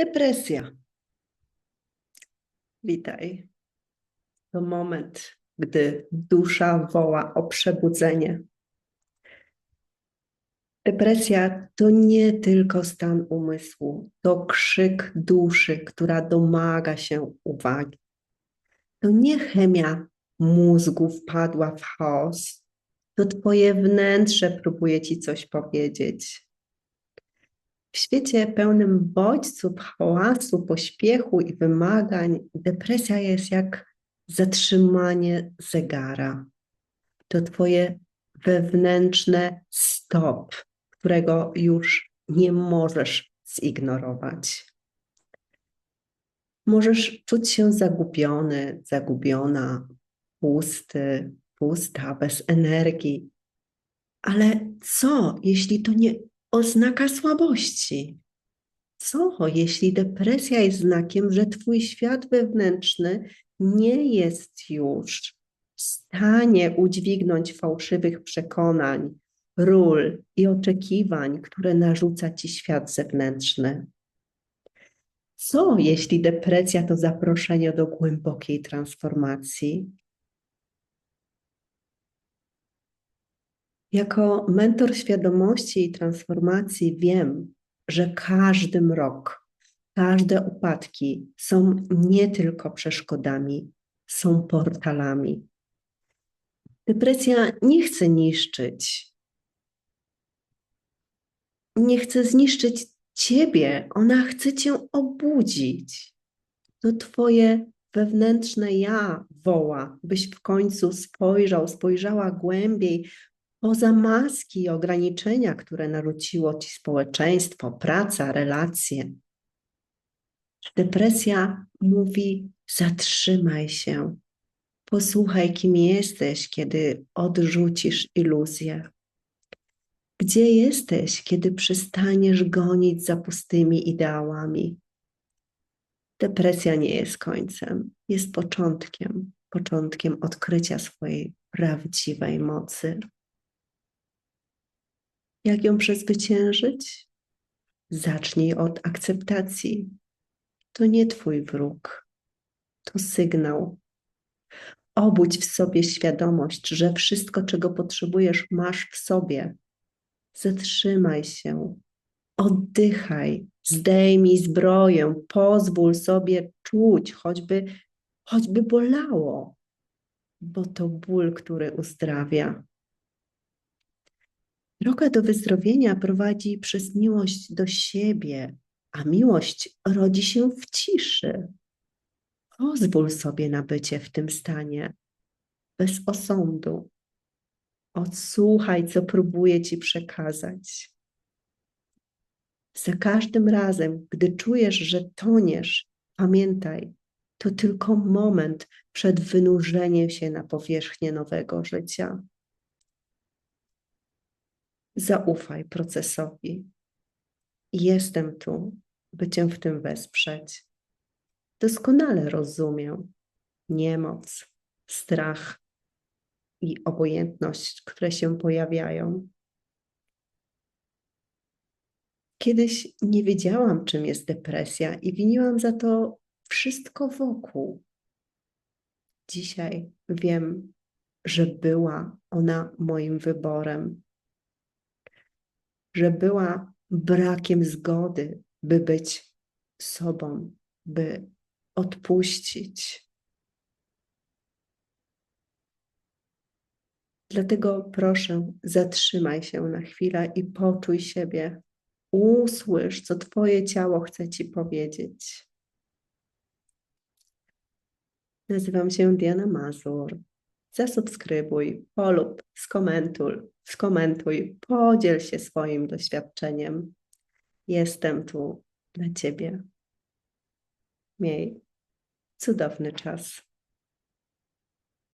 Depresja. Witaj. To moment, gdy dusza woła o przebudzenie. Depresja to nie tylko stan umysłu, to krzyk duszy, która domaga się uwagi. To nie chemia mózgu wpadła w chaos, to Twoje wnętrze próbuje Ci coś powiedzieć. W świecie pełnym bodźców, hałasu, pośpiechu i wymagań, depresja jest jak zatrzymanie zegara. To Twoje wewnętrzne stop, którego już nie możesz zignorować. Możesz czuć się zagubiony, zagubiona, pusty, pusta, bez energii. Ale co, jeśli to nie oznaka słabości. Co, jeśli depresja jest znakiem, że Twój świat wewnętrzny nie jest już w stanie udźwignąć fałszywych przekonań, ról i oczekiwań, które narzuca Ci świat zewnętrzny? Co, jeśli depresja to zaproszenie do głębokiej transformacji? Jako mentor świadomości i transformacji wiem, że każdy mrok, każde upadki są nie tylko przeszkodami, są portalami. Depresja nie chce niszczyć. Nie chce zniszczyć ciebie, ona chce cię obudzić. To twoje wewnętrzne ja woła, byś w końcu spojrzał, spojrzała głębiej, poza maski i ograniczenia, które narzuciło ci społeczeństwo, praca, relacje. Depresja mówi: zatrzymaj się, posłuchaj, kim jesteś, kiedy odrzucisz iluzję. Gdzie jesteś, kiedy przestaniesz gonić za pustymi ideałami? Depresja nie jest końcem, jest początkiem, początkiem odkrycia swojej prawdziwej mocy. Jak ją przezwyciężyć? Zacznij od akceptacji. To nie Twój wróg, to sygnał. Obudź w sobie świadomość, że wszystko, czego potrzebujesz, masz w sobie. Zatrzymaj się, oddychaj, zdejmij zbroję, pozwól sobie czuć, choćby, choćby bolało, bo to ból, który uzdrawia. Droga do wyzdrowienia prowadzi przez miłość do siebie, a miłość rodzi się w ciszy. Pozwól sobie na bycie w tym stanie, bez osądu. Odsłuchaj, co próbuję Ci przekazać. Za każdym razem, gdy czujesz, że toniesz, pamiętaj, to tylko moment przed wynurzeniem się na powierzchnię nowego życia. Zaufaj procesowi. Jestem tu, by Cię w tym wesprzeć. Doskonale rozumiem niemoc, strach i obojętność, które się pojawiają. Kiedyś nie wiedziałam, czym jest depresja, i winiłam za to wszystko wokół. Dzisiaj wiem, że była ona moim wyborem, że była brakiem zgody, by być sobą, by odpuścić. Dlatego proszę, zatrzymaj się na chwilę i poczuj siebie. Usłysz, co Twoje ciało chce Ci powiedzieć. Nazywam się Diana Mazur zasubskrybuj, polub, skomentuj, skomentuj, podziel się swoim doświadczeniem. Jestem tu dla Ciebie. Miej cudowny czas.